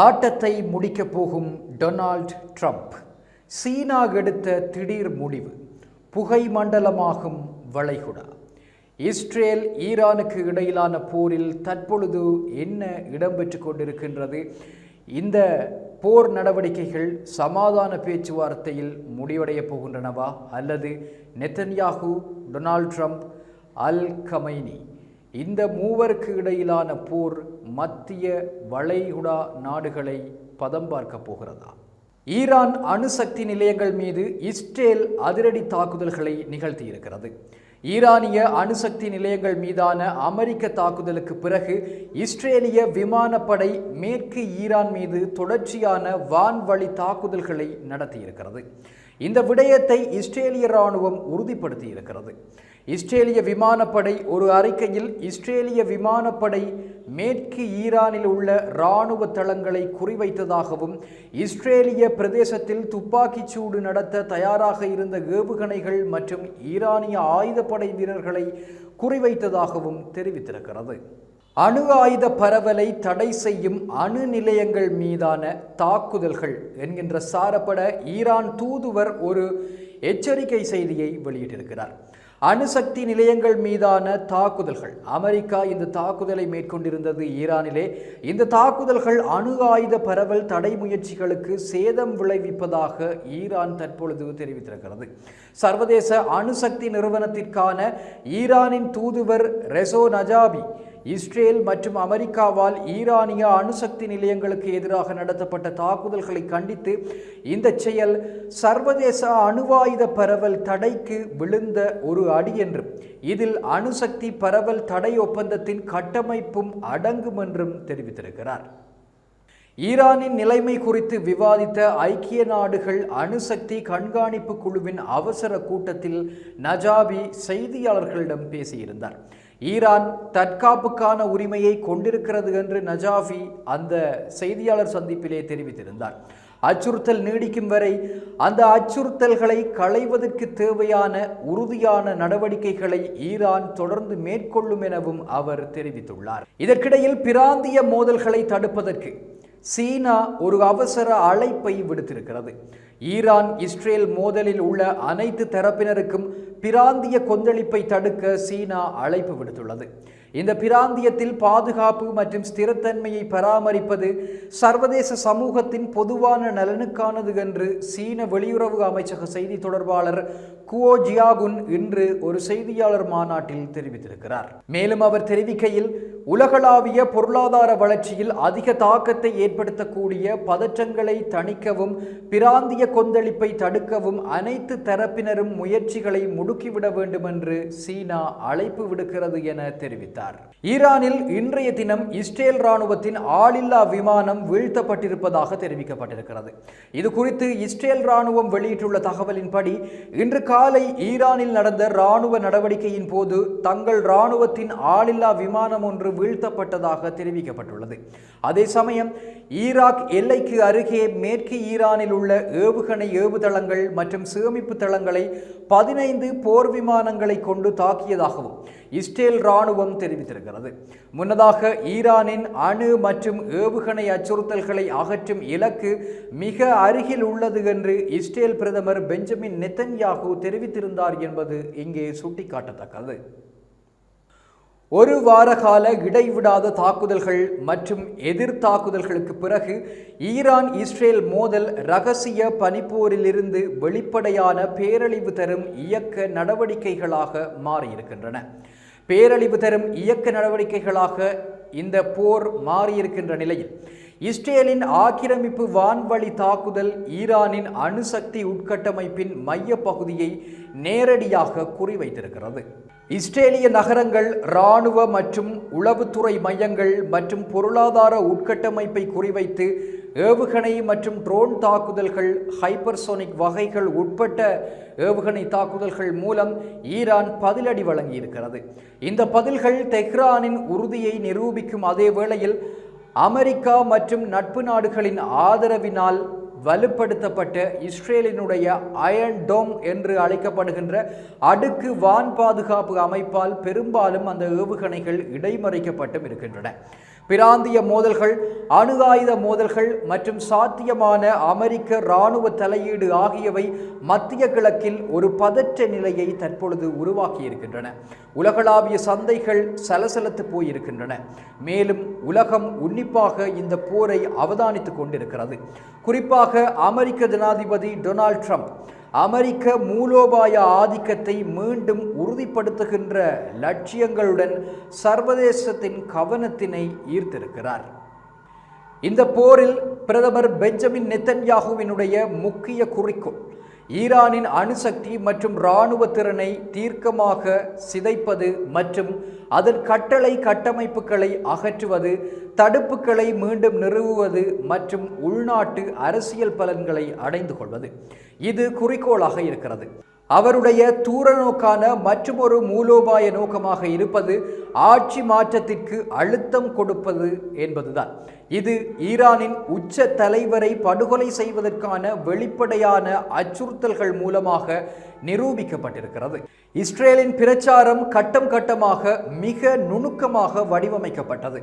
ஆட்டத்தை முடிக்கப் போகும் டொனால்ட் ட்ரம்ப். சீனா எடுத்த திடீர் முடிவு. புகை மண்டலமாகும் வளைகுடா. இஸ்ரேல் ஈரானுக்கு இடையிலான போரில் தற்பொழுது என்ன இடம்பெற்று கொண்டிருக்கின்றது? இந்த போர் நடவடிக்கைகள் சமாதான பேச்சுவார்த்தையில் முடிவடையப் போகின்றனவா? அல்லது Netanyahu Donald Trump al Khamenei இந்த மூவருக்கு இடையிலான போர் மத்திய வளைகுடா நாடுகளை பதம் பார்க்கப் போகிறதா? ஈரான் அணுசக்தி நிலையங்கள் மீது இஸ்ரேல் அதிரடி தாக்குதல்களை நிகழ்த்தியிருக்கிறது. ஈரானிய அணுசக்தி நிலையங்கள் மீதான அமெரிக்க தாக்குதலுக்கு பிறகு இஸ்ரேலிய விமானப்படை மேற்கு ஈரான் மீது தொடர்ச்சியான வான்வழி தாக்குதல்களை நடத்தியிருக்கிறது. இந்த விடயத்தை இஸ்ரேலிய இராணுவம் உறுதிப்படுத்தி இருக்கிறது இஸ்ரேலிய விமானப்படை ஒரு அறிக்கையில் இஸ்ரேலிய விமானப்படை மேற்கு ஈரானில் உள்ள இராணுவ தளங்களை குறிவைத்ததாகவும் இஸ்ரேலிய பிரதேசத்தில் துப்பாக்கிச் சூடு நடத்த தயாராக இருந்த ஏவுகணைகள் மற்றும் ஈரானிய ஆயுதப்படை வீரர்களை குறிவைத்ததாகவும் தெரிவித்திருக்கிறது. அணு ஆயுத பரவலை தடை செய்யும் அணு நிலையங்கள் மீதான தாக்குதல்கள் என்கின்ற சாரப்பட ஈரான் தூதுவர் ஒரு எச்சரிக்கை செய்தியை வெளியிட்டிருக்கிறார். அணுசக்தி நிலையங்கள் மீதான தாக்குதல்கள். அமெரிக்கா இந்த தாக்குதலை மேற்கொண்டிருந்தது ஈரானிலே. இந்த தாக்குதல்கள் அணு ஆயுத பரவல் தடை முயற்சிகளுக்கு சேதம் விளைவிப்பதாக ஈரான் தற்பொழுது தெரிவித்திருக்கிறது. சர்வதேச அணுசக்தி நிறுவனத்திற்கான ஈரானின் தூதுவர் ரெசோ நஜாபி இஸ்ரேல் மற்றும் அமெரிக்காவால் ஈரானிய அணுசக்தி நிலையங்களுக்கு எதிராக நடத்தப்பட்ட தாக்குதல்களை கண்டித்து இந்த செயல் சர்வதேச அணுவாயுத பரவல் தடைக்கு விழுந்த ஒரு அடி என்றும் இதில் அணுசக்தி பரவல் தடை ஒப்பந்தத்தின் கட்டமைப்பும் அடங்கும் என்றும் தெரிவித்திருக்கிறார். ஈரானின் நிலைமை குறித்து விவாதித்த ஐக்கிய நாடுகள் அணுசக்தி கண்காணிப்பு குழுவின் அவசர கூட்டத்தில் நஜாபி செய்தியாளர்களிடம் பேசியிருந்தார். ஈரான் தற்காப்புக்கான உரிமையை கொண்டிருக்கிறது என்று நஜாஃபி அந்த செய்தியாளர் சந்திப்பிலே தெரிவித்திருந்தார். அச்சுறுத்தல் நீடிக்கும் வரை அந்த அச்சுறுத்தல்களை களைவதற்கு தேவையான உறுதியான நடவடிக்கைகளை ஈரான் தொடர்ந்து மேற்கொள்ளும் எனவும் அவர் தெரிவித்துள்ளார். இதற்கிடையில் பிராந்திய மோதல்களை தடுப்பதற்கு சீனா ஒரு அவசர அழைப்பை விடுத்திருக்கிறது. ஈரான் இஸ்ரேல் மோதலில் உள்ள அனைத்து தரப்பினருக்கும் பிராந்திய கொந்தளிப்பை தடுக்க சீனா அழைப்பு விடுத்துள்ளது. இந்த பிராந்தியத்தில் பாதுகாப்பு மற்றும் ஸ்திரத்தன்மையை பராமரிப்பது சர்வதேச சமூகத்தின் பொதுவான நலனுக்கானது என்று சீன வெளியுறவு அமைச்சக செய்தி தொடர்பாளர் குவோ ஜியாகுன் இன்று ஒரு செய்தியாளர் மாநாட்டில் தெரிவித்திருக்கிறார். மேலும் அவர் தெரிவிக்கையில் உலகளாவிய பொருளாதார வளர்ச்சியில் அதிக தாக்கத்தை ஏற்படுத்தக்கூடிய பதற்றங்களை தணிக்கவும் பிராந்திய கொந்தளிப்பை தடுக்கவும் அனைத்து தரப்பினரும் முயற்சிகளை முடுக்கிவிட வேண்டும் என்று சீனா அழைப்பு விடுக்கிறது என தெரிவித்தார். ஈரானில் இன்றைய தினம் இஸ்ரேல் ராணுவத்தின் ஆளில்லா விமானம் வீழ்த்தப்பட்டிருப்பதாக தெரிவிக்கப்பட்டிருக்கிறது. இது குறித்து இஸ்ரேல் ராணுவம் வெளியிட்டுள்ள தகவலின்படி இன்று காலை ஈரானில் நடந்த ராணுவ நடவடிக்கையின் போது தங்கள் ராணுவத்தின் ஆளில்லா விமானம் ஒன்று வீழ்த்தப்பட்டதாக தெரிவிக்கப்பட்டுள்ளது. அதே சமயம் ஈராக் எல்லைக்கு அருகே மேற்கு ஈரானில் உள்ள ஏவுகணை ஏவுதளங்கள் மற்றும் சேமிப்பு தளங்களை பதினைந்து போர் விமானங்களை கொண்டு தாக்கியதாகவும் இஸ்ரேல் ராணுவம் தெரிவித்திருக்கிறது. முன்னதாக ஈரானின் அணு மற்றும் ஏவுகணை அச்சுறுத்தல்களை அகற்றும் இலக்கு மிக அருகில் உள்ளது என்று இஸ்ரேல் பிரதமர் பெஞ்சமின் நெத்தன்யாகு தெரிவித்திருந்தார் என்பது இங்கே சுட்டிக்காட்டத்தக்கது. ஒரு வார கால இடைவிடாத தாக்குதல்கள் மற்றும் எதிர் தாக்குதல்களுக்கு பிறகு ஈரான் இஸ்ரேல் மோதல் ரகசிய பனிப்போரிலிருந்து வெளிப்படையான பேரழிவு தரும் இயக்க நடவடிக்கைகளாக மாறியிருக்கின்றன. பேரழிவு தரும் இயக்க நடவடிக்கைகளாக இந்த போர் மாறியிருக்கின்ற நிலையில் இஸ்ரேலின் ஆக்கிரமிப்பு வான்வழி தாக்குதல் ஈரானின் அணுசக்தி உட்கட்டமைப்பின் மைய பகுதியை நேரடியாக குறிவைத்திருக்கிறது. இஸ்ரேலிய நகரங்கள் இராணுவ மற்றும் உளவுத்துறை மையங்கள் மற்றும் பொருளாதார உட்கட்டமைப்பை குறிவைத்து ஏவுகணை மற்றும் ட்ரோன் தாக்குதல்கள் ஹைப்பர்சோனிக் வகைகள் உட்பட்ட ஏவுகணை தாக்குதல்கள் மூலம் ஈரான் பதிலடி வழங்கியிருக்கிறது. இந்த பதில்கள் தெஹ்ரானின் உறுதியை நிரூபிக்கும் அதே வேளையில் அமெரிக்கா மற்றும் நட்பு நாடுகளின் ஆதரவினால் வலுப்படுத்தப்பட்ட இஸ்ரேலினுடைய அயன் டோம் என்று அழைக்கப்படுகின்ற அடுக்கு வான் பாதுகாப்பு அமைப்பால் பெரும்பாலும் அந்த ஏவுகணைகள் இடைமறைக்கப்பட்டும் இருக்கின்றன. பிராந்திய மோதல்கள் அணு ஆயுத மோதல்கள் மற்றும் சாத்தியமான அமெரிக்க இராணுவ தலையீடு ஆகியவை மத்திய கிழக்கில் ஒரு பதற்ற நிலையை தற்பொழுது உருவாக்கியிருக்கின்றன. உலகளாவிய சந்தைகள் சலசலத்து போயிருக்கின்றன. மேலும் உலகம் உன்னிப்பாக இந்த போரை அவதானித்துக் கொண்டிருக்கிறது. குறிப்பாக அமெரிக்க ஜனாதிபதி டொனால்ட் ட்ரம்ப் அமெரிக்க மூலோபாய ஆதிக்கத்தை மீண்டும் உறுதிப்படுத்துகின்ற லட்சியங்களுடன் சர்வதேசத்தின் கவனத்தினை ஈர்த்திருக்கிறார். இந்த போரில் பிரதமர் பெஞ்சமின் நெத்தன்யாகுவினுடைய முக்கிய குறிக்கோள் ஈரானின் அணுசக்தி மற்றும் இராணுவ திறனை தீர்க்கமாக சிதைப்பது மற்றும் அதன் கட்டளை கட்டமைப்புகளை அகற்றுவது தடுப்புகளை மீண்டும் நிறுவுவது மற்றும் உள்நாட்டு அரசியல் பலன்களை அடைந்து கொள்வது. இது குறிக்கோளாக இருக்கிறது. அவருடைய தூரநோக்கான மற்றுமொரு மூலோபாய நோக்கமாக இருப்பது ஆட்சி மாற்றத்திற்கு அழுத்தம் கொடுப்பது என்பதுதான். இது ஈரானின் உச்ச தலைவரை படுகொலை செய்வதற்கான வெளிப்படையான அச்சுறுத்தல்கள் மூலமாக நிரூபிக்கப்பட்டிருக்கிறது. இஸ்ரேலின் பிரச்சாரம் கட்டம் கட்டமாக மிக நுணுக்கமாக வடிவமைக்கப்பட்டது.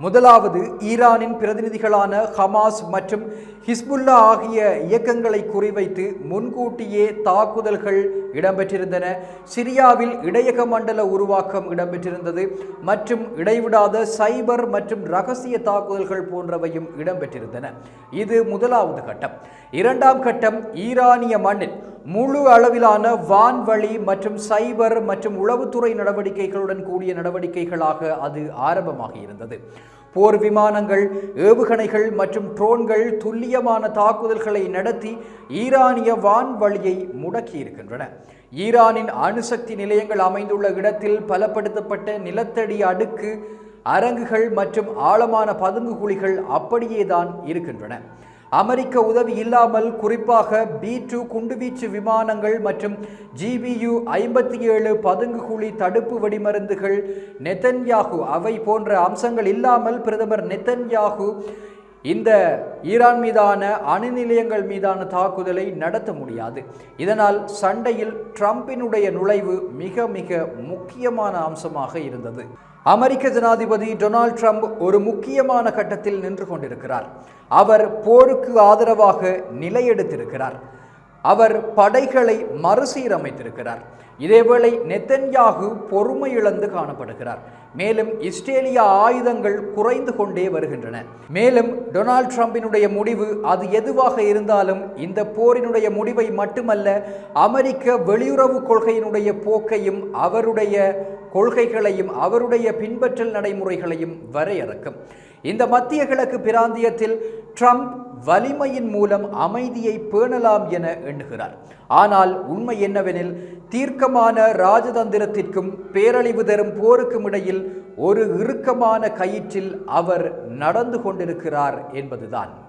முதலாவது ஈரானின் பிரதிநிதிகளான ஹமாஸ் மற்றும் ஹிஸ்புல்லா ஆகிய இயக்கங்களை குறிவைத்து முன்கூட்டியே தாக்குதல்கள் இடம்பெற்றிருந்தன. சிரியாவில் இடையக மண்டல உருவாக்கம் இடம்பெற்றிருந்தது. மற்றும் இடைவிடாத சைபர் மற்றும் ரகசிய தாக்குதல்கள் போன்றவையும் இடம்பெற்றிருந்தன. இது முதலாவது கட்டம். இரண்டாம் கட்டம் ஈரானிய மண்ணில் முழு அளவிலான வான்வழி மற்றும் சைபர் மற்றும் உளவுத்துறை நடவடிக்கைகளுடன் கூடிய நடவடிக்கைகளாக அது ஆரம்பமாகி இருந்தது போர் விமானங்கள் ஏவுகணைகள் மற்றும் ட்ரோன்கள் துல்லியமான தாக்குதல்களை நடத்தி ஈரானிய வான்வழியை முடக்கியிருக்கின்றன. ஈரானின் அணுசக்தி நிலையங்கள் அமைந்துள்ள இடத்தில் பலப்படுத்தப்பட்ட நிலத்தடி அடுக்கு அரங்குகள் மற்றும் ஆழமான பதுங்கு குழிகள் அப்படியேதான் இருக்கின்றன. அமெரிக்க உதவி இல்லாமல் குறிப்பாக பி டூ குண்டுவீச்சு விமானங்கள் மற்றும் ஜிபியு ஐம்பத்தி ஏழு பதுங்கு குழி தடுப்பு வெடிமருந்துகள் நெத்தன்யாகு அவை போன்ற அம்சங்கள் இல்லாமல் பிரதமர் நெத்தன்யாகு இந்த ஈரான் மீதான அணு நிலையங்கள் மீதான தாக்குதலை நடத்த முடியாது. இதனால் சண்டையில் ட்ரம்பினுடைய நுழைவு மிக மிக முக்கியமான அம்சமாக இருந்தது. அமெரிக்க ஜனாதிபதி டொனால்ட் ட்ரம்ப் ஒரு முக்கியமான கட்டத்தில் நின்று கொண்டிருக்கிறார். அவர் போருக்கு ஆதரவாக நிலையெடுத்திருக்கிறார். அவர் படைகளை மறுசீரமைத்திருக்கிறார். இதேவேளை நெத்தன்யாகு பொறுமை இழந்து காணப்படுகிறார். மேலும் இஸ்ரேலிய ஆயுதங்கள் குறைந்து கொண்டே வருகின்றன. மேலும் டொனால்ட் ட்ரம்பினுடைய முடிவு அது எதுவாக இருந்தாலும் இந்த போரினுடைய முடிவை மட்டுமல்ல அமெரிக்க வெளியுறவு கொள்கையினுடைய போக்கையும் அவருடைய கொள்கைகளையும் அவருடைய பின்பற்றல் நடைமுறைகளையும் வரையறுக்கும். இந்த மத்திய கிழக்கு பிராந்தியத்தில் ட்ரம்ப் வலிமையின் மூலம் அமைதியை பேணலாம் என எண்ணுகிறார். ஆனால் உண்மை என்னவெனில் தீர்க்கமான ராஜதந்திரத்திற்கும் பேரழிவு தரும் போருக்கும் இடையில் ஒரு இறுக்கமான கயிற்றில் அவர் நடந்து கொண்டிருக்கிறார் என்பதுதான்.